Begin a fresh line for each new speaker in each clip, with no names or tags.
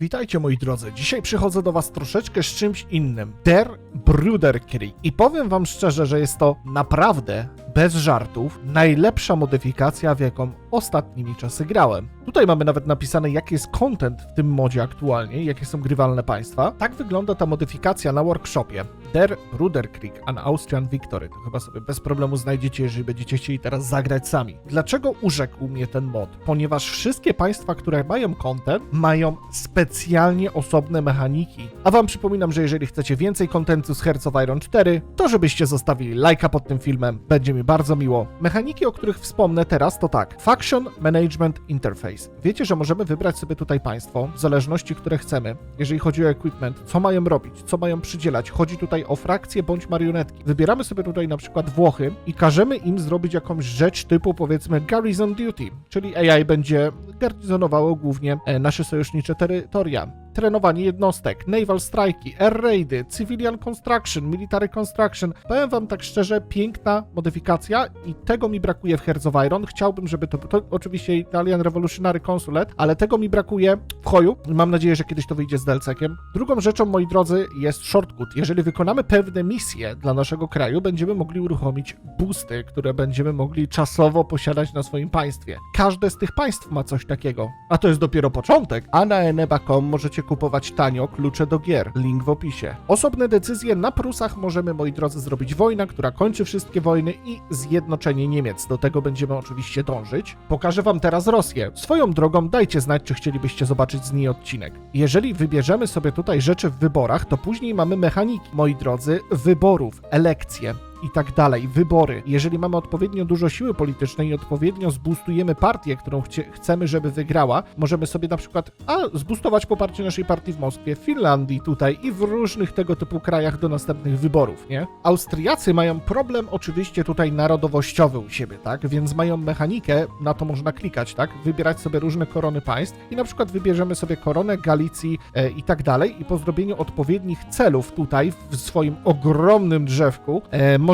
Witajcie moi drodzy, dzisiaj przychodzę do was troszeczkę z czymś innym. Der Bruderkrieg. I powiem wam szczerze, że jest to naprawdę, bez żartów, najlepsza modyfikacja, w jaką ostatnimi czasy grałem. Tutaj mamy nawet napisane, jaki jest content w tym modzie aktualnie, jakie są grywalne państwa. Tak wygląda ta modyfikacja na workshopie. Der Bruderkrieg, an Austrian Victory. To chyba sobie bez problemu znajdziecie, jeżeli będziecie chcieli teraz zagrać sami. Dlaczego urzekł mnie ten mod? Ponieważ wszystkie państwa, które mają content, mają specjalnie osobne mechaniki. A wam przypominam, że jeżeli chcecie więcej kontentu z Hearts of Iron 4, to żebyście zostawili lajka pod tym filmem, będzie mi bardzo miło. Mechaniki, o których wspomnę teraz, to tak. Faction Management Interface. Wiecie, że możemy wybrać sobie tutaj państwo, w zależności, które chcemy, jeżeli chodzi o equipment, co mają robić, co mają przydzielać. Chodzi tutaj o frakcje bądź marionetki. Wybieramy sobie tutaj na przykład Włochy i każemy im zrobić jakąś rzecz typu powiedzmy Garrison Duty, czyli AI będzie garnizonowało głównie e, nasze sojusznicze terytoria. Trenowanie jednostek, naval strike'i, air raidy, civilian construction, military construction. Powiem wam tak szczerze, piękna modyfikacja i tego mi brakuje w Hearts of Iron. Chciałbym, żeby to, to oczywiście Italian Revolutionary Consulate, ale tego mi brakuje w Hoju. Mam nadzieję, że kiedyś to wyjdzie z DLC-kiem. Drugą rzeczą, moi drodzy, jest shortcut. Jeżeli wykonamy pewne misje dla naszego kraju, będziemy mogli uruchomić boosty, które będziemy mogli czasowo posiadać na swoim państwie. Każde z tych państw ma coś takiego. A to jest dopiero początek. A na eneba.com możecie kupować tanio klucze do gier. Link w opisie. Osobne decyzje na Prusach możemy, moi drodzy, zrobić wojna, która kończy wszystkie wojny i zjednoczenie Niemiec. Do tego będziemy oczywiście dążyć. Pokażę wam teraz Rosję. Swoją drogą dajcie znać, czy chcielibyście zobaczyć z niej odcinek. Jeżeli wybierzemy sobie tutaj rzeczy w wyborach, to później mamy mechaniki, moi drodzy, wyborów, elekcje i tak dalej, wybory. Jeżeli mamy odpowiednio dużo siły politycznej i odpowiednio zboostujemy partię, którą chcie, chcemy, żeby wygrała, możemy sobie na przykład a, zboostować poparcie naszej partii w Moskwie, w Finlandii tutaj i w różnych tego typu krajach do następnych wyborów, nie? Austriacy mają problem oczywiście tutaj narodowościowy u siebie, tak? Więc mają mechanikę, na to można klikać, tak? Wybierać sobie różne korony państw i na przykład wybierzemy sobie koronę Galicji e, i tak dalej i po zrobieniu odpowiednich celów tutaj w swoim ogromnym drzewku e, możemy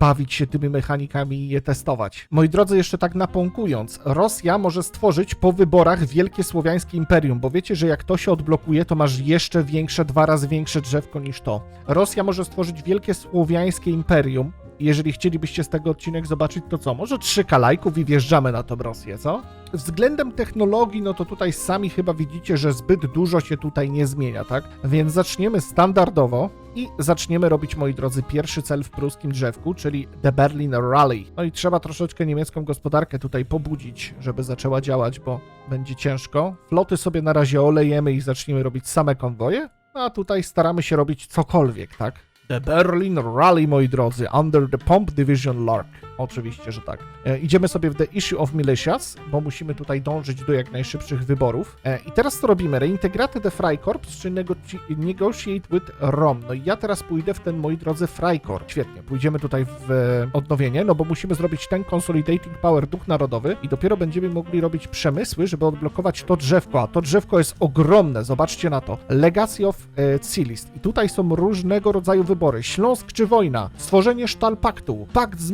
bawić się tymi mechanikami i je testować. Moi drodzy, jeszcze tak napąkując, Rosja może stworzyć po wyborach Wielkie Słowiańskie Imperium, bo wiecie, że jak to się odblokuje, to masz jeszcze większe, dwa razy większe drzewko niż to. Rosja może stworzyć Wielkie Słowiańskie Imperium. Jeżeli chcielibyście z tego odcinek zobaczyć, to co? Może trzy kalajków i wjeżdżamy na tą Rosję, co? Względem technologii, no to tutaj sami chyba widzicie, że zbyt dużo się tutaj nie zmienia, tak? Więc zaczniemy standardowo i zaczniemy robić, moi drodzy, pierwszy cel w pruskim drzewku, czyli The Berlin Rally. No i trzeba troszeczkę niemiecką gospodarkę tutaj pobudzić, żeby zaczęła działać, bo będzie ciężko. Floty sobie na razie olejemy i zaczniemy robić same konwoje, no a tutaj staramy się robić cokolwiek, tak? The Berlin Rally, moi drodzy, under the Pomp Division Lark. Oczywiście, że tak. E, idziemy sobie w The Issue of Militias, bo musimy tutaj dążyć do jak najszybszych wyborów. E, I teraz co robimy? Reintegraty the Freikorps, czy negotiate with Rom. No i ja teraz pójdę w ten, moi drodzy, Freikorps. Świetnie, pójdziemy tutaj w e, odnowienie, no bo musimy zrobić ten Consolidating Power Duch Narodowy i dopiero będziemy mogli robić przemysły, żeby odblokować to drzewko, a to drzewko jest ogromne, zobaczcie na to. Legacy of e, Cilist. I tutaj są różnego rodzaju wybory. Śląsk czy wojna, stworzenie Sztalpaktu, pakt z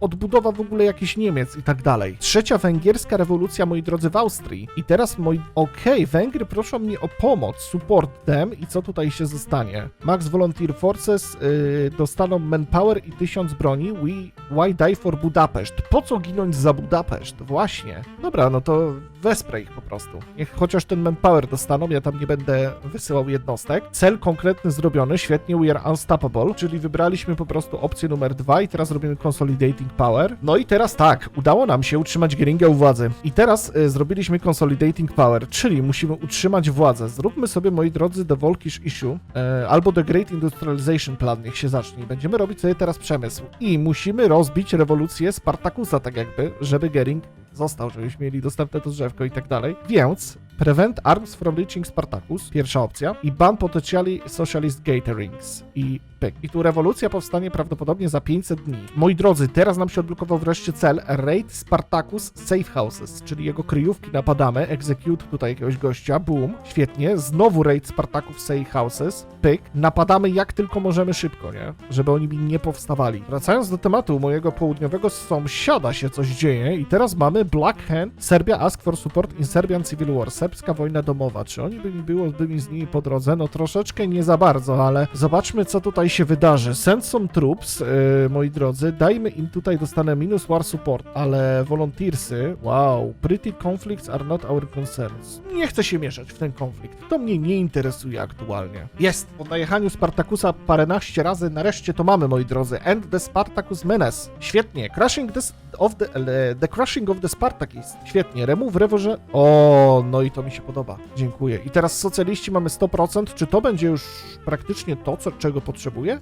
Odbudowa w ogóle jakichś Niemiec i tak dalej. Trzecia węgierska rewolucja, moi drodzy, w Austrii. I teraz moi... Okej, Węgry proszą mnie o pomoc, support them i co tutaj się zostanie? Max Volunteer Forces yy, dostaną manpower i tysiąc broni. We, why die for Budapeszt? Po co ginąć za Budapeszt? Właśnie. Dobra, no to wesprę ich po prostu. Niech chociaż ten manpower dostaną, ja tam nie będę wysyłał jednostek. Cel konkretny zrobiony, świetnie, we are unstoppable, czyli wybraliśmy po prostu opcję numer dwa i teraz robimy consolidating power. No i teraz tak, udało nam się utrzymać Geringę u władzy. I teraz y, zrobiliśmy consolidating power, czyli musimy utrzymać władzę. Zróbmy sobie, moi drodzy, The Volkish Issue e, albo The Great Industrialization Plan, niech się zacznie. Będziemy robić sobie teraz przemysł. I musimy rozbić rewolucję Spartakusa, tak jakby, żeby Gering został, żebyśmy mieli dostępne to drzewko i tak dalej. Więc Prevent Arms from Reaching Spartacus, pierwsza opcja, i Ban Potentially Socialist Gaterings. I pyk. I tu rewolucja powstanie prawdopodobnie za 500 dni. Moi drodzy, teraz nam się odblokował wreszcie cel Raid Spartacus Safe Houses, czyli jego kryjówki napadamy, execute tutaj jakiegoś gościa, boom, świetnie, znowu Raid Spartacus Safe Houses, pyk, napadamy jak tylko możemy szybko, nie? Żeby oni mi nie powstawali. Wracając do tematu mojego południowego sąsiada się coś dzieje i teraz mamy Black Hand, Serbia ask for support in Serbian Civil War, serbska wojna domowa. Czy oni by mi było, by mi z nimi po drodze? No troszeczkę nie za bardzo, ale zobaczmy co tutaj się wydarzy. Send some troops, yy, moi drodzy, dajmy im tutaj, dostanę minus war support, ale volunteersy, wow, pretty conflicts are not our concerns. Nie chcę się mieszać w ten konflikt, to mnie nie interesuje aktualnie. Jest, po najechaniu Spartakusa paręnaście razy, nareszcie to mamy, moi drodzy. End the Spartacus menace. Świetnie. Crushing the, of the, the crushing of the Spartakist. Świetnie. Remove revolution. O, no i to mi się podoba. Dziękuję. I teraz socjaliści mamy 100%. Czy to będzie już praktycznie to, co, czego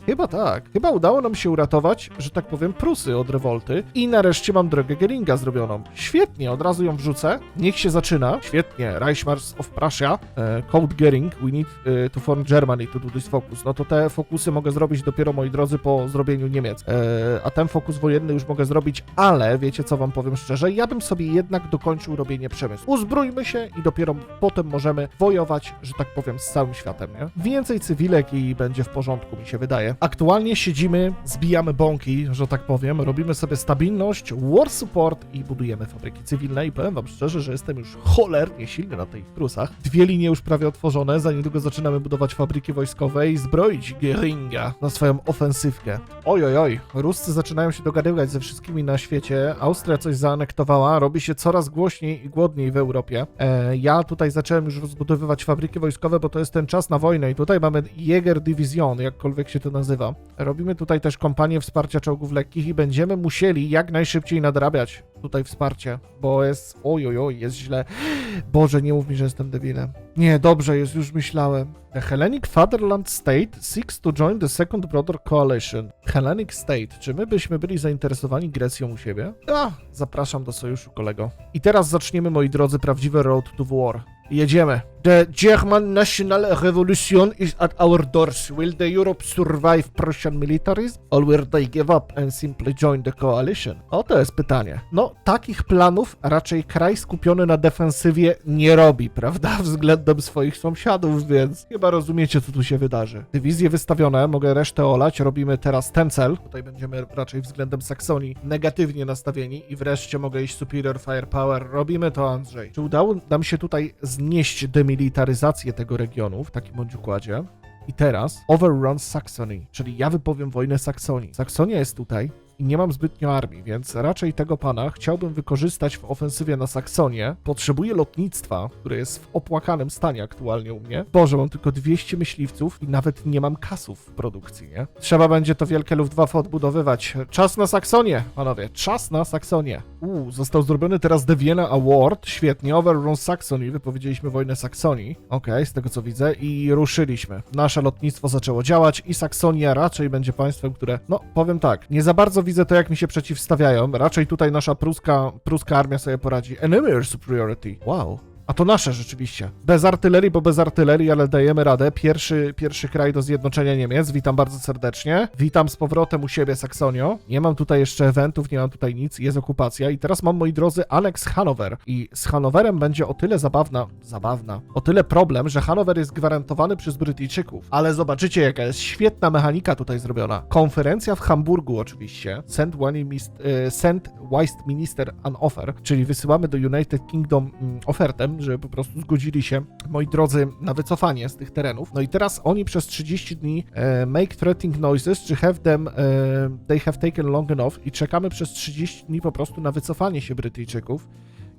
Chyba tak. Chyba udało nam się uratować, że tak powiem, Prusy od rewolty. I nareszcie mam drogę Geringa zrobioną. Świetnie. Od razu ją wrzucę. Niech się zaczyna. Świetnie. Reichsmarsch of Prussia. E, Code Gering. We need e, to form Germany to do this focus. No to te fokusy mogę zrobić dopiero, moi drodzy, po zrobieniu Niemiec. E, a ten fokus wojenny już mogę zrobić, ale wiecie co wam powiem szczerze, ja bym sobie jednak dokończył robienie przemysłu. Uzbrójmy się i dopiero potem możemy wojować, że tak powiem, z całym światem, nie? Więcej cywilek i będzie w porządku, mi się wydaje. Aktualnie siedzimy, zbijamy bąki, że tak powiem, robimy sobie stabilność, war support i budujemy fabryki cywilne i powiem wam szczerze, że jestem już cholernie silny na tych trusach. Dwie linie już prawie otworzone, za niedługo zaczynamy budować fabryki wojskowe i zbroić Geringa na swoją ofensywkę. Oj, oj, oj, Ruscy zaczynają się dogadywać ze wszystkimi na świecie, Austria coś zaanektowała, robi się coraz głośniej i głodniej w Europie. E, ja tutaj zacząłem już rozbudowywać fabryki wojskowe, bo to jest ten czas na wojnę i tutaj mamy Jäger Division, jakkolwiek się to nazywa. Robimy tutaj też kompanię wsparcia czołgów lekkich i będziemy musieli jak najszybciej nadrabiać tutaj wsparcie, bo jest, oj, oj, oj, jest źle. Boże, nie mów mi, że jestem debilem. Nie, dobrze jest, już myślałem. The Hellenic Fatherland State seeks to join the Second Brother Coalition. Hellenic State, czy my byśmy byli zainteresowani Grecją u siebie? A, zapraszam do sojuszu, kolego. I teraz zaczniemy, moi drodzy, prawdziwy road to war. Jedziemy. The German National Revolution is at our doors. Will the Europe survive Prussian militarism? Or will they give up and simply join the coalition? O, to jest pytanie. No, takich planów raczej kraj skupiony na defensywie nie robi, prawda? Względem swoich sąsiadów, więc chyba rozumiecie, co tu się wydarzy. Dywizje wystawione, mogę resztę olać. Robimy teraz ten cel. Tutaj będziemy raczej względem Saksonii negatywnie nastawieni i wreszcie mogę iść Superior Firepower. Robimy to, Andrzej. Czy udało nam się tutaj znieść demilitaryzację tego regionu w takim bądź układzie? I teraz Overrun Saxony, czyli ja wypowiem wojnę Saksonii. Saksonia jest tutaj i nie mam zbytnio armii, więc raczej tego pana chciałbym wykorzystać w ofensywie na Saksonię. Potrzebuję lotnictwa, które jest w opłakanym stanie aktualnie u mnie. Boże, mam tylko 200 myśliwców i nawet nie mam kasów w produkcji, nie? Trzeba będzie to wielkie Luftwaffe odbudowywać. Czas na Saksonię, panowie, czas na Saksonię. Uuu, został zrobiony teraz The Vienna Award, świetnie, Overrun Saxony, wypowiedzieliśmy wojnę Saksonii, okej, z tego co widzę, i ruszyliśmy. Nasze lotnictwo zaczęło działać i Saksonia raczej będzie państwem, które, no, powiem tak, nie za bardzo widzę to, jak mi się przeciwstawiają, raczej tutaj nasza pruska, pruska armia sobie poradzi. Enemy Superiority, wow. A to nasze rzeczywiście. Bez artylerii, bo bez artylerii, ale dajemy radę. Pierwszy, pierwszy kraj do zjednoczenia Niemiec. Witam bardzo serdecznie. Witam z powrotem u siebie, Saksonio. Nie mam tutaj jeszcze eventów, nie mam tutaj nic, jest okupacja. I teraz mam, moi drodzy, aneks Hanower. I z Hanowerem będzie o tyle zabawna, zabawna, o tyle problem, że Hanower jest gwarantowany przez Brytyjczyków. Ale zobaczycie, jaka jest świetna mechanika tutaj zrobiona. Konferencja w Hamburgu oczywiście. Send, one mis- e, send Westminster an offer, czyli wysyłamy do United Kingdom mm, ofertę, żeby po prostu zgodzili się, moi drodzy, na wycofanie z tych terenów. No i teraz oni przez 30 dni e, make threatening noises, czy have them, e, they have taken long enough i czekamy przez 30 dni po prostu na wycofanie się Brytyjczyków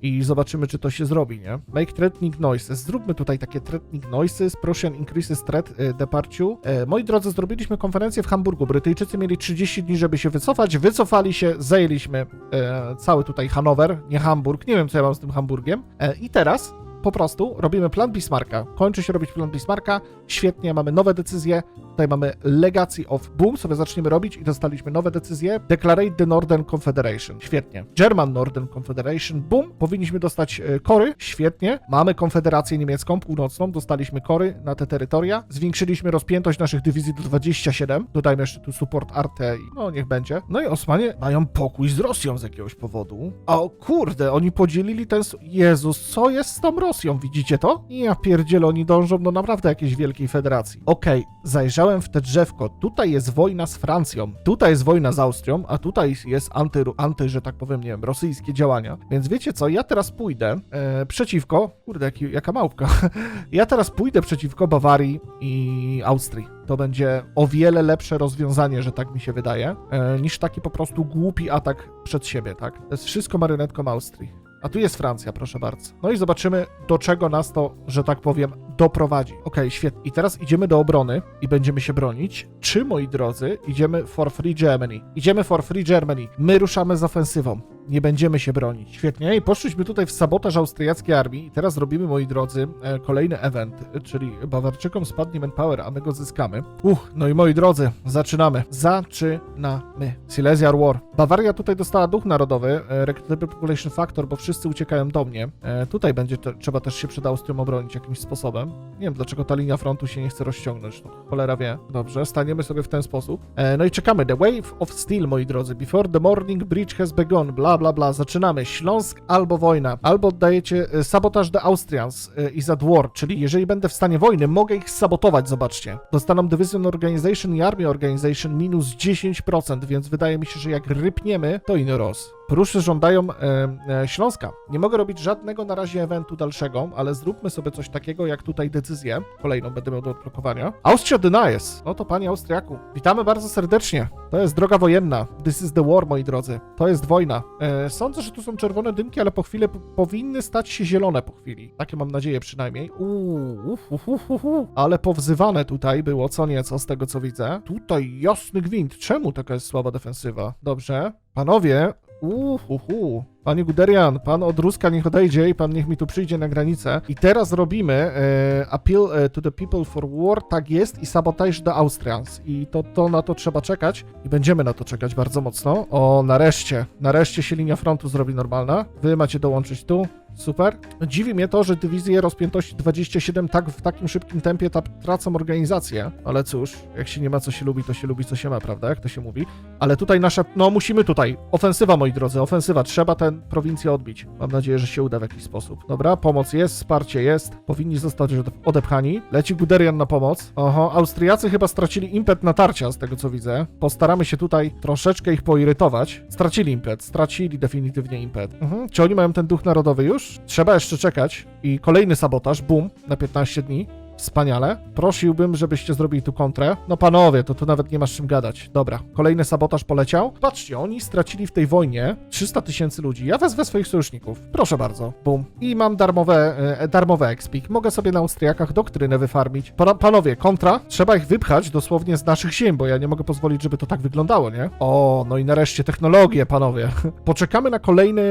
i zobaczymy, czy to się zrobi, nie? Make threatening noises. Zróbmy tutaj takie threatening noises. Prussian increases threat e, departure. E, moi drodzy, zrobiliśmy konferencję w Hamburgu. Brytyjczycy mieli 30 dni, żeby się wycofać. Wycofali się, zajęliśmy e, cały tutaj Hanower, nie Hamburg. Nie wiem, co ja mam z tym Hamburgiem. I teraz po prostu robimy plan Bismarcka. Kończy się robić plan Bismarcka, świetnie, mamy nowe decyzje, tutaj mamy Legacy of Boom, sobie zaczniemy robić i dostaliśmy nowe decyzje. Declarate the Northern Confederation, świetnie. German Northern Confederation, boom, powinniśmy dostać e, kory, świetnie. Mamy Konfederację Niemiecką Północną, dostaliśmy kory na te terytoria, zwiększyliśmy rozpiętość naszych dywizji do 27, dodajmy jeszcze tu support Arte i no niech będzie. No i Osmanie mają pokój z Rosją z jakiegoś powodu. A o kurde, oni podzielili ten... Jezus, co jest z tą Rosją, widzicie to? Ja pierdzielę, oni dążą do naprawdę jakiejś wielkiej federacji. Okej, zajrzałem w te drzewko, tutaj jest wojna z Francją, tutaj jest wojna z Austrią, a tutaj jest anty, anty że tak powiem, nie wiem, rosyjskie działania. Więc wiecie co, ja teraz pójdę e, przeciwko... Kurde, jaka małpka. ja teraz pójdę przeciwko Bawarii i Austrii. To będzie o wiele lepsze rozwiązanie, że tak mi się wydaje, e, niż taki po prostu głupi atak przed siebie, tak? To jest wszystko marionetką Austrii. A tu jest Francja, proszę bardzo. No i zobaczymy, do czego nas to, że tak powiem, doprowadzi. Okej, świetnie. I teraz idziemy do obrony i będziemy się bronić. Czy, moi drodzy, idziemy for free Germany? Idziemy for free Germany. My ruszamy z ofensywą. Nie będziemy się bronić. Świetnie. I poszliśmy tutaj w sabotaż austriackiej armii. I teraz robimy, moi drodzy, e, kolejny event, czyli Bawarczykom spadnie manpower, a my go zyskamy. Uch, no i moi drodzy, zaczynamy. Zaczynamy. Silesian War. Bawaria tutaj dostała duch narodowy, e, Recruitable Population Factor, bo wszyscy uciekają do mnie. E, tutaj będzie trzeba też się przed Austrią obronić jakimś sposobem. Nie wiem, dlaczego ta linia frontu się nie chce rozciągnąć. No, cholera wie. Dobrze, staniemy sobie w ten sposób. No i czekamy. The Wave of Steel, moi drodzy. Before the morning breach has begun. Bla, bla, bla. Zaczynamy. Śląsk albo wojna. Albo oddajecie e, sabotaż the Austrians e, i za war, czyli jeżeli będę w stanie wojny, mogę ich sabotować, zobaczcie. Dostaną Division Organization i Army Organization minus 10%, więc wydaje mi się, że jak rypniemy, to ino roz. Pruszy żądają e, e, Śląska. Nie mogę robić żadnego na razie eventu dalszego, ale zróbmy sobie coś takiego jak tutaj decyzję. Kolejną będę miał do odblokowania. Austria denies. No to panie Austriaku. Witamy bardzo serdecznie. To jest droga wojenna. This is the war, moi drodzy. To jest wojna. E, sądzę, że tu są czerwone dymki, ale po chwilę p- powinny stać się zielone po chwili. Takie mam nadzieję przynajmniej. Uuu, uf, uf, uf, uf. Ale powzywane tutaj było co nieco z tego co widzę. Tutaj jasny gwint. Czemu taka jest słaba defensywa? Dobrze. Panowie, Uhuhu. Panie Guderian, pan od Ruska niech odejdzie i pan niech mi tu przyjdzie na granicę. I teraz robimy e, appeal e, to the people for war, tak jest, i sabotage the Austrians. I to, to na to trzeba czekać i będziemy na to czekać bardzo mocno. O, nareszcie, nareszcie się linia frontu zrobi normalna. Wy macie dołączyć tu. Super. Dziwi mnie to, że dywizje rozpiętości 27 tak w takim szybkim tempie tracą organizację. Ale cóż, jak się nie ma co się lubi, to się lubi co się ma, prawda? Jak to się mówi. Ale tutaj nasza, no musimy tutaj. Ofensywa, moi drodzy, ofensywa. Trzeba tę prowincję odbić. Mam nadzieję, że się uda w jakiś sposób. Dobra, pomoc jest, wsparcie jest. Powinni zostać ode- odepchani. Leci Guderian na pomoc. Oho, Austriacy chyba stracili impet natarcia, z tego co widzę. Postaramy się tutaj troszeczkę ich poirytować. Stracili impet, stracili definitywnie impet. Mhm. Czy oni mają ten duch narodowy już? Trzeba jeszcze czekać. I kolejny sabotaż, boom, na 15 dni. Wspaniale. Prosiłbym, żebyście zrobili tu kontrę. No panowie, to tu nawet nie masz czym gadać. Dobra, kolejny sabotaż poleciał. Patrzcie, oni stracili w tej wojnie 300 tysięcy ludzi. Ja wezwę swoich sojuszników. Proszę bardzo. Bum. I mam darmowe, e, darmowe expik. Mogę sobie na Austriakach doktrynę wyfarmić. Pana, panowie, kontra. Trzeba ich wypchać dosłownie z naszych ziem, bo ja nie mogę pozwolić, żeby to tak wyglądało, nie? O, no i nareszcie technologie, panowie. Poczekamy na kolejny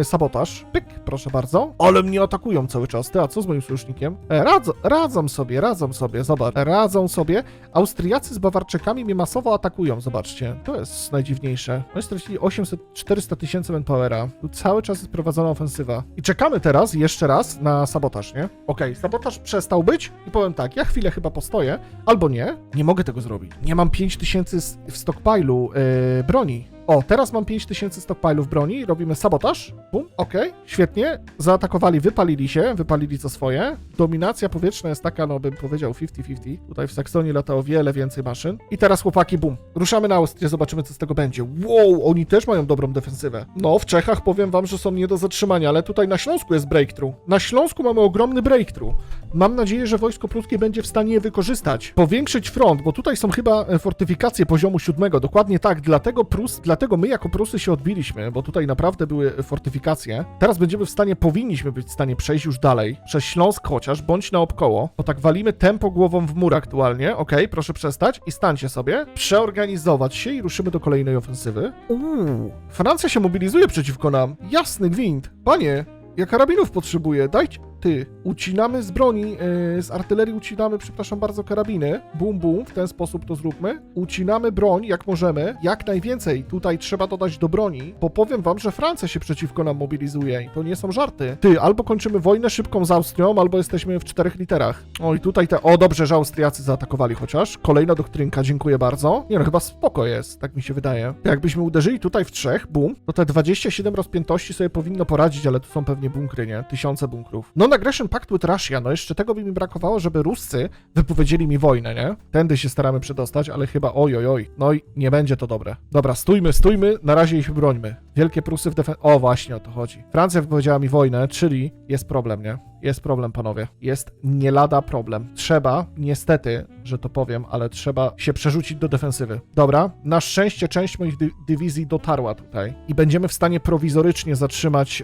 e, sabotaż. Pyk, proszę bardzo. Ale mnie atakują cały czas. Ty, a co z moim sojusznikiem? E, radzą, radzą sobie, radzą sobie, zobacz. Radzą sobie. Austriacy z Bawarczykami mnie masowo atakują, zobaczcie. To jest najdziwniejsze. Oni stracili 800-400 tysięcy manpowera. Tu cały czas jest prowadzona ofensywa. I czekamy teraz jeszcze raz na sabotaż, nie? Okej, sabotaż przestał być i powiem tak, ja chwilę chyba postoję, albo nie. Nie mogę tego zrobić. Nie mam 5000 s- w stockpilu yy, broni. O, teraz mam 5000 stockpile'ów broni, robimy sabotaż. Bum, okej, świetnie. Zaatakowali, wypalili się, wypalili co swoje. Dominacja powietrzna jest taka, no bym powiedział 50-50. Tutaj w Saksonii lata o wiele więcej maszyn. I teraz chłopaki, bum. Ruszamy na Austrię, zobaczymy co z tego będzie. Wow, oni też mają dobrą defensywę. No, w Czechach powiem wam, że są nie do zatrzymania, ale tutaj na Śląsku jest breakthrough. Na Śląsku mamy ogromny breakthrough. Mam nadzieję, że wojsko pruskie będzie w stanie je wykorzystać. Powiększyć front, bo tutaj są chyba e, fortyfikacje poziomu siódmego. Dokładnie tak, dlatego Prus, dlatego my jako Prusy się odbiliśmy, bo tutaj naprawdę były fortyfikacje. Teraz będziemy w stanie, powinniśmy być w stanie przejść już dalej, przez Śląsk chociaż, bądź naokoło, bo tak walimy tempo głową w mur aktualnie. Okej, proszę przestać i stańcie sobie. Przeorganizować się i ruszymy do kolejnej ofensywy. Uuu, Francja się mobilizuje przeciwko nam. Jasny gwint. Panie, ja karabinów potrzebuję. Dajcie. Ucinamy z broni, yy, z artylerii ucinamy, przepraszam bardzo, karabiny. Bum, bum, w ten sposób to zróbmy. Ucinamy broń, jak możemy. Jak najwięcej tutaj trzeba dodać do broni, bo powiem wam, że Francja się przeciwko nam mobilizuje to nie są żarty. Ty, albo kończymy wojnę szybką z Austrią, albo jesteśmy w czterech literach. O, i tutaj te... O, dobrze, że Austriacy zaatakowali chociaż. Kolejna doktrynka, dziękuję bardzo. Nie no, chyba spoko jest, tak mi się wydaje. Jakbyśmy uderzyli tutaj w trzech, bum, to te 27 rozpiętości sobie powinno poradzić, ale tu są pewnie bunkry, nie? Tysiące bunkrów. Non-aggression pact with Russia, no jeszcze tego by mi brakowało, żeby Ruscy wypowiedzieli mi wojnę, nie? Tędy się staramy przedostać, ale chyba oj, oj, oj. No i nie będzie to dobre. Dobra, stójmy, stójmy, na razie ich brońmy. Wielkie Prusy w defensie... O, właśnie o to chodzi. Francja wypowiedziała mi wojnę, czyli jest problem, nie? Jest problem, panowie. Jest nie lada problem. Trzeba, niestety, że to powiem, ale trzeba się przerzucić do defensywy. Dobra, na szczęście część moich dy dywizji dotarła tutaj i będziemy w stanie prowizorycznie zatrzymać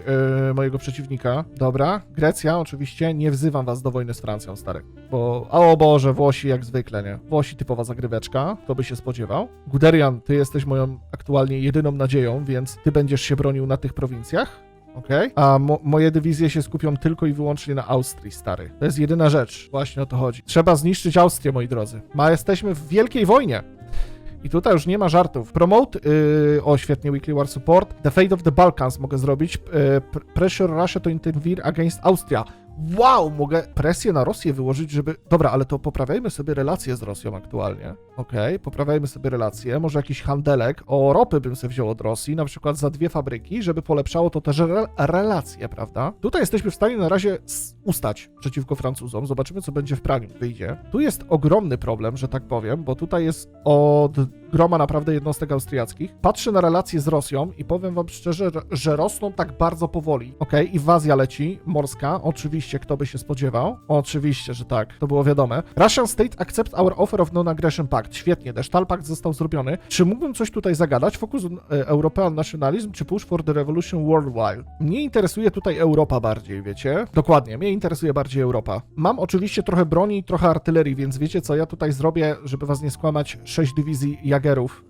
yy, mojego przeciwnika. Dobra, Grecja, oczywiście, nie wzywam was do wojny z Francją, stary. Bo, a o Boże, Włosi jak zwykle, nie? Włosi typowa zagryweczka, kto by się spodziewał. Guderian, ty jesteś moją aktualnie jedyną nadzieją, więc ty będziesz się bronił na tych prowincjach. Okej. A mo moje dywizje się skupią tylko i wyłącznie na Austrii, stary. To jest jedyna rzecz. Właśnie o to chodzi. Trzeba zniszczyć Austrię, moi drodzy. Ma jesteśmy w wielkiej wojnie. I tutaj już nie ma żartów. Promote, yy, o świetnie, Weekly War Support. The Fate of the Balkans mogę zrobić. Yy, pr- pressure Russia to interfere against Austria. Wow, mogę presję na Rosję wyłożyć, żeby... Dobra, ale to poprawiajmy sobie relacje z Rosją aktualnie. Okej, poprawiajmy sobie relacje. Może jakiś handelek o ropy bym sobie wziął od Rosji, na przykład za dwie fabryki, żeby polepszało to też re relacje, prawda? Tutaj jesteśmy w stanie na razie ustać przeciwko Francuzom. Zobaczymy, co będzie w Praniu, wyjdzie. Tu jest ogromny problem, że tak powiem, bo tutaj jest od groma naprawdę jednostek austriackich. Patrzę na relacje z Rosją i powiem wam szczerze, że- rosną tak bardzo powoli. Okej, inwazja leci, morska, oczywiście, kto by się spodziewał. Oczywiście, że tak, to było wiadome. Russian State accept our offer of non-aggression pact. Świetnie, Desztal Pact został zrobiony. Czy mógłbym coś tutaj zagadać? Focus on e, European nationalism czy push for the revolution worldwide? Mnie interesuje tutaj Europa bardziej, wiecie? Dokładnie, mnie interesuje bardziej Europa. Mam oczywiście trochę broni i trochę artylerii, więc wiecie co, ja tutaj zrobię, żeby was nie skłamać, sześć dywizji jagerów,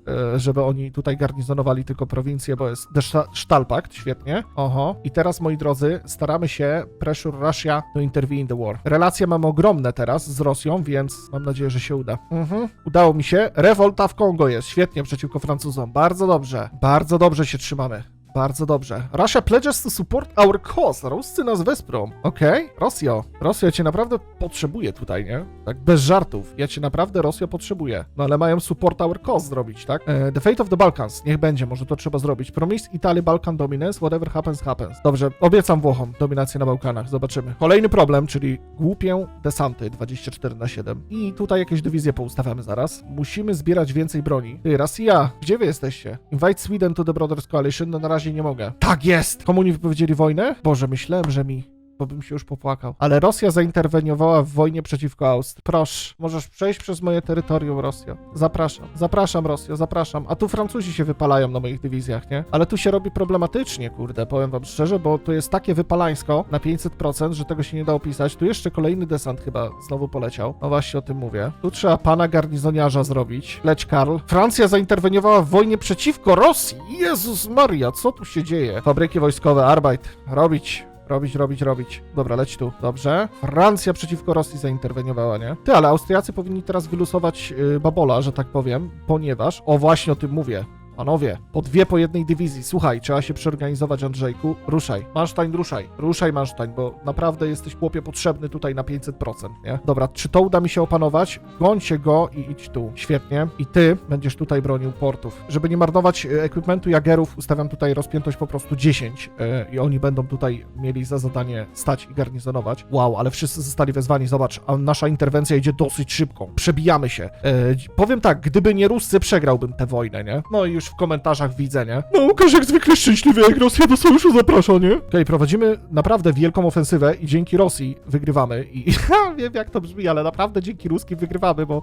e, żeby oni tutaj garnizonowali tylko prowincję, bo jest Sztalpakt, świetnie. Oho. I teraz, moi drodzy, staramy się pressure Russia to intervene in the war. Relacje mamy ogromne teraz z Rosją, więc mam nadzieję, że się uda. Mhm. Udało mi się. Rewolta w Kongo jest, świetnie przeciwko Francuzom. Bardzo dobrze. Bardzo dobrze się trzymamy. Bardzo dobrze. Russia pledges to support our cause. Ruscy nas wesprą. Okej? Rosjo. Rosjo, ja cię naprawdę potrzebuję tutaj, nie? Tak bez żartów. Ja cię naprawdę, Rosjo, potrzebuję. No ale mają support our cause zrobić, tak? E, the fate of the Balkans. Niech będzie, może to trzeba zrobić. Promise Italy Balkan dominance, whatever happens, happens. Dobrze, obiecam Włochom dominację na Bałkanach. Zobaczymy. Kolejny problem, czyli głupię desanty 24 na 7. I tutaj jakieś dywizje poustawiamy zaraz. Musimy zbierać więcej broni. Ty, Rosja, gdzie wy jesteście? Invite Sweden to the Brothers Coalition? No na razie nie mogę. Tak jest! Komu nie wypowiedzieli wojnę? Boże, myślałem, że mi bo bym się już popłakał. Ale Rosja zainterweniowała w wojnie przeciwko Austrii. Proszę, możesz przejść przez moje terytorium, Rosja. Zapraszam. Zapraszam, Rosja, zapraszam. A tu Francuzi się wypalają na moich dywizjach, nie? Ale tu się robi problematycznie, kurde, powiem wam szczerze, bo tu jest takie wypalańsko na 500%, że tego się nie da opisać. Tu jeszcze kolejny desant chyba znowu poleciał. No właśnie o tym mówię. Tu trzeba pana garnizoniarza zrobić. Leć, Karl. Francja zainterweniowała w wojnie przeciwko Rosji. Jezus Maria, co tu się dzieje? Fabryki wojskowe, Arbeit. Robić. Robić, robić, robić. Dobra, leć tu. Dobrze. Francja przeciwko Rosji zainterweniowała, nie? Ty, ale Austriacy powinni teraz wylusować yy, babola, że tak powiem, ponieważ... O, właśnie o tym mówię. Panowie, po dwie po jednej dywizji. Słuchaj, trzeba się przeorganizować, Andrzejku. Ruszaj. Mansztajn, ruszaj. Ruszaj, Mansztajn, bo naprawdę jesteś chłopie potrzebny tutaj na 500%, nie? Dobra, czy to uda mi się opanować? Gońcie go i idź tu. Świetnie. I ty będziesz tutaj bronił portów. Żeby nie marnować e, ekwipmentu jagerów, ustawiam tutaj rozpiętość po prostu 10 e, i oni będą tutaj mieli za zadanie stać i garnizonować. Wow, ale wszyscy zostali wezwani. Zobacz, a nasza interwencja idzie dosyć szybko. Przebijamy się. Dzi- powiem tak, gdyby nie Ruscy, przegrałbym tę wojnę, nie? No i już w komentarzach widzę, nie? No, Łukasz jak zwykle szczęśliwy, jak Rosja do sojuszu zaprasza, nie? Okej, prowadzimy naprawdę wielką ofensywę i dzięki Rosji wygrywamy. I ha, wiem jak to brzmi, ale naprawdę dzięki Ruskim wygrywamy, bo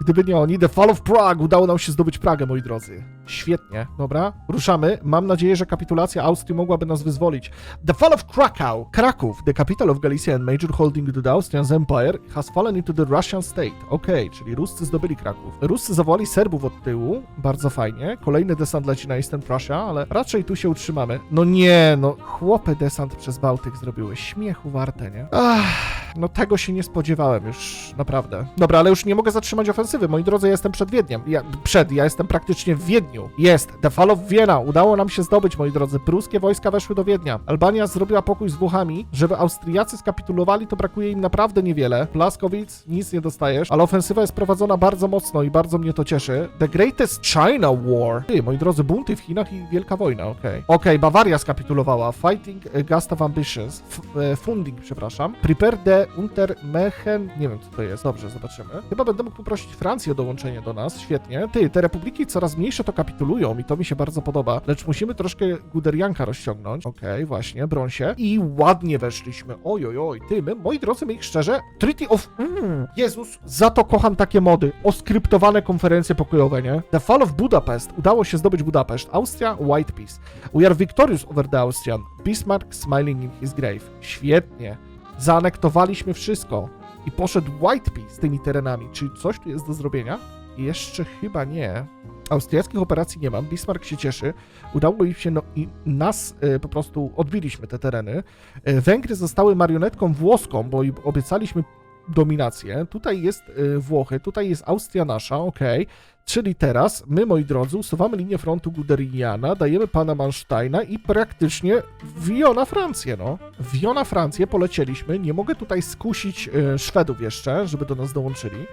Gdyby nie oni, The Fall of Prague, udało nam się zdobyć Pragę, moi drodzy. Świetnie, dobra, ruszamy. Mam nadzieję, że kapitulacja Austrii mogłaby nas wyzwolić. The Fall of Krakow. Kraków, the capital of Galicia and major holding to the Austrian Empire, has fallen into the Russian state. Okej, czyli Ruscy zdobyli Kraków. Ruscy zawołali Serbów od tyłu, bardzo fajnie. Kolejny desant leci na Eastern Prussia, ale raczej tu się utrzymamy. No nie, no chłopy desant przez Bałtyk zrobiły. Śmiechu warte, nie? Ach, no tego się nie spodziewałem już, naprawdę. Dobra, ale już nie mogę zatrzymać ofensywy. Moi drodzy, ja jestem przed Wiedniem. Ja, przed, ja jestem praktycznie w Wiedniu. Jest, The Fall of Vienna. Udało nam się zdobyć, moi drodzy. Pruskie wojska weszły do Wiednia. Albania zrobiła pokój z Włochami. Żeby Austriacy skapitulowali, to brakuje im naprawdę niewiele. Plaskowic, nic nie dostajesz, ale ofensywa jest prowadzona bardzo mocno i bardzo mnie to cieszy. The Greatest China War. Ty, moi drodzy, bunty w Chinach i wielka wojna, okej. Okej, Bawaria skapitulowała. Fighting Gust of Ambitions. F e, funding, przepraszam. Prepare the Untermechen. Nie wiem, co to jest. Dobrze, zobaczymy. Chyba będę mógł poprosić Francję o dołączenie do nas. Świetnie. Ty, te republiki coraz mniejsze to kapitulują i to mi się bardzo podoba. Lecz musimy troszkę Guderianka rozciągnąć. Okej, właśnie, broń się. I ładnie weszliśmy. Oj, oj, oj. Ty, my, moi drodzy, my ich szczerze, Treaty of... Mm, Jezus, za to kocham takie mody. Oskryptowane konferencje pokojowe, nie? The Fall of Budapest. Udało się zdobyć Budapeszt. Austria, White Peace. We are victorious over the Austrian. Bismarck smiling in his grave. Świetnie. Zaanektowaliśmy wszystko. I poszedł White Peace z tymi terenami. Czy coś tu jest do zrobienia? Jeszcze chyba nie. Austriackich operacji nie mam. Bismarck się cieszy. Udało im się, no i nas y, po prostu odbiliśmy te tereny. Y, Węgry zostały marionetką włoską, bo im obiecaliśmy dominację. Tutaj jest y, Włochy, tutaj jest Austria nasza, okej. Czyli teraz my, moi drodzy, usuwamy linię frontu Guderiana, dajemy pana Mansteina i praktycznie wiona Francję, no. Wiona Francję, polecieliśmy. Nie mogę tutaj skusić y, Szwedów jeszcze, żeby do nas dołączyli.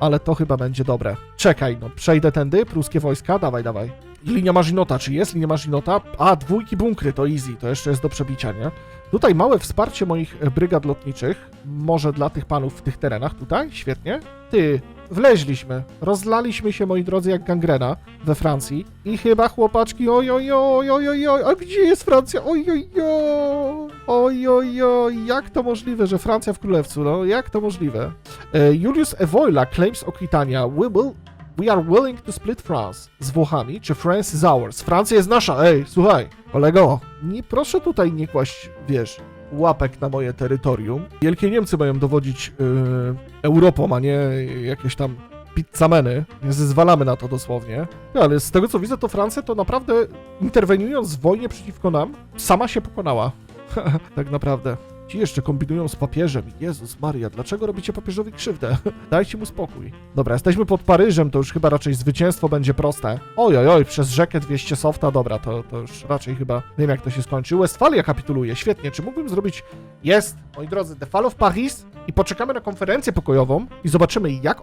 Ale to chyba będzie dobre. Czekaj, no, przejdę tędy, pruskie wojska, dawaj, dawaj. Linia Marzinota, czy jest linia Marzinota? A, dwójki bunkry, to easy, to jeszcze jest do przebicia, nie? Tutaj małe wsparcie moich brygad lotniczych, może dla tych panów w tych terenach tutaj, świetnie. Ty, wleźliśmy, rozlaliśmy się, moi drodzy, jak gangrena we Francji i chyba chłopaczki, oj, oj, oj, oj, oj, oj, a gdzie jest Francja? Oj, oj, oj, oj, oj, jak to możliwe, że Francja w Królewcu, no, jak to możliwe? E, Julius Evoila claims Aquitania, we will We are willing to split France z Włochami, czy France is ours? Francja jest nasza, ej, słuchaj, kolego, nie proszę tutaj nie kłaść, wiesz, łapek na moje terytorium. Wielkie Niemcy mają dowodzić yy, Europą, a nie jakieś tam pizzameny. Nie zezwalamy na to dosłownie. No, ale z tego co widzę, to Francja to naprawdę interweniując w wojnie przeciwko nam, sama się pokonała. tak naprawdę. Ci jeszcze kombinują z papieżem. Jezus Maria, dlaczego robicie papieżowi krzywdę? Dajcie mu spokój. Dobra, jesteśmy pod Paryżem, to już chyba raczej zwycięstwo będzie proste. Oj, oj, przez rzekę 200 softa, dobra, to, to już raczej chyba wiem jak to się skończy. Westfalia kapituluje, świetnie. Czy mógłbym zrobić... Jest, moi drodzy, The Fall of Paris i poczekamy na konferencję pokojową i zobaczymy, jak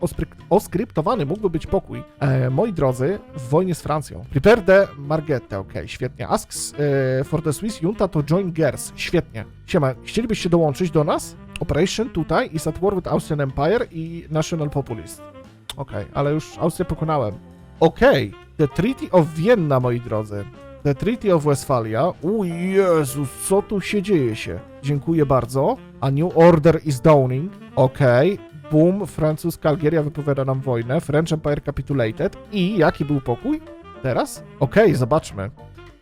oskryptowany mógłby być pokój. E, moi drodzy, w wojnie z Francją. Prepare the Margette, okej, świetnie. Asks e, for the Swiss junta to join Gers, świetnie. Siema, chcielibyście dołączyć do nas? Operation tutaj is at war with Austrian Empire i National Populist. Okej, ale już Austrię pokonałem. Okej, The Treaty of Vienna, moi drodzy. The Treaty of Westphalia. O Jezus, co tu się dzieje się? Dziękuję bardzo. A New Order is dawning. Okej. Boom, francuska Algieria wypowiada nam wojnę. French Empire capitulated. I jaki był pokój? Teraz? Okej, zobaczmy.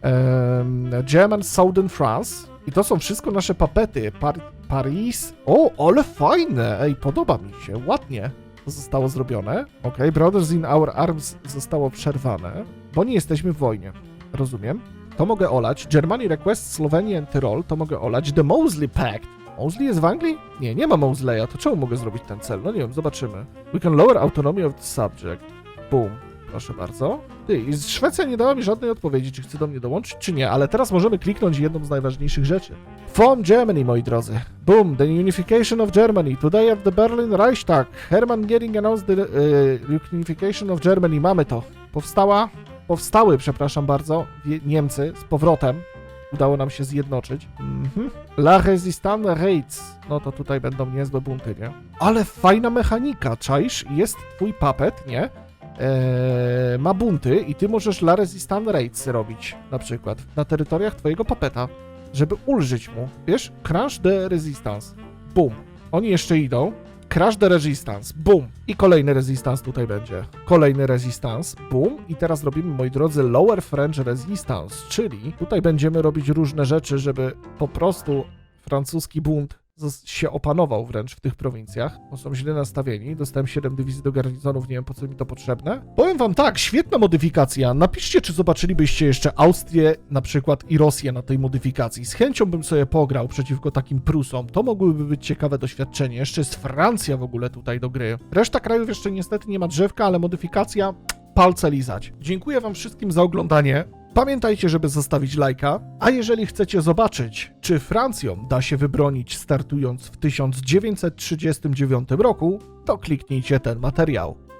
Em, German Southern France. I to są wszystko nasze papety. Par Paris. O, ale fajne! Ej, podoba mi się, ładnie zostało zrobione. Ok, Brothers in Our Arms zostało przerwane, bo nie jesteśmy w wojnie. Rozumiem. To mogę olać. Germany Request, Slovenia and Tyrol, to mogę olać. The Mosley Pact. Mosley jest w Anglii? Nie, nie ma Mosleya, to czemu mogę zrobić ten cel? No nie wiem, zobaczymy. We can lower autonomy of the subject. Boom. Proszę bardzo. Ty, Szwecja nie dała mi żadnej odpowiedzi, czy chce do mnie dołączyć, czy nie, ale teraz możemy kliknąć jedną z najważniejszych rzeczy. From Germany, moi drodzy. Boom, the unification of Germany. Today at the Berlin Reichstag. Hermann Göring announced the uh, unification of Germany. Mamy to. Powstała, powstały, przepraszam bardzo, Niemcy z powrotem. Udało nam się zjednoczyć. Mhm. La Resistance Raids. No to tutaj będą niezłe bunty, nie? Ale fajna mechanika, czaisz? Jest twój papet, nie? Eee, ma bunty i ty możesz La Resistance Raids robić, na przykład, na terytoriach twojego papeta, żeby ulżyć mu. Wiesz? Crash the Resistance. Boom. Oni jeszcze idą. Crash the Resistance, boom. I kolejny Resistance tutaj będzie. Kolejny Resistance, boom. I teraz robimy, moi drodzy, Lower French Resistance, czyli tutaj będziemy robić różne rzeczy, żeby po prostu francuski bunt się opanował wręcz w tych prowincjach, bo są źle nastawieni. Dostałem 7 dywizji do garnizonów, nie wiem po co mi to potrzebne. Powiem wam tak, świetna modyfikacja. Napiszcie, czy zobaczylibyście jeszcze Austrię na przykład i Rosję na tej modyfikacji. Z chęcią bym sobie pograł przeciwko takim Prusom. To mogłyby być ciekawe doświadczenie. Jeszcze jest Francja w ogóle tutaj do gry. Reszta krajów jeszcze niestety nie ma drzewka, ale modyfikacja palce lizać. Dziękuję wam wszystkim za oglądanie. Pamiętajcie, żeby zostawić lajka, a jeżeli chcecie zobaczyć, czy Francją da się wybronić startując w 1939 roku, to kliknijcie ten materiał.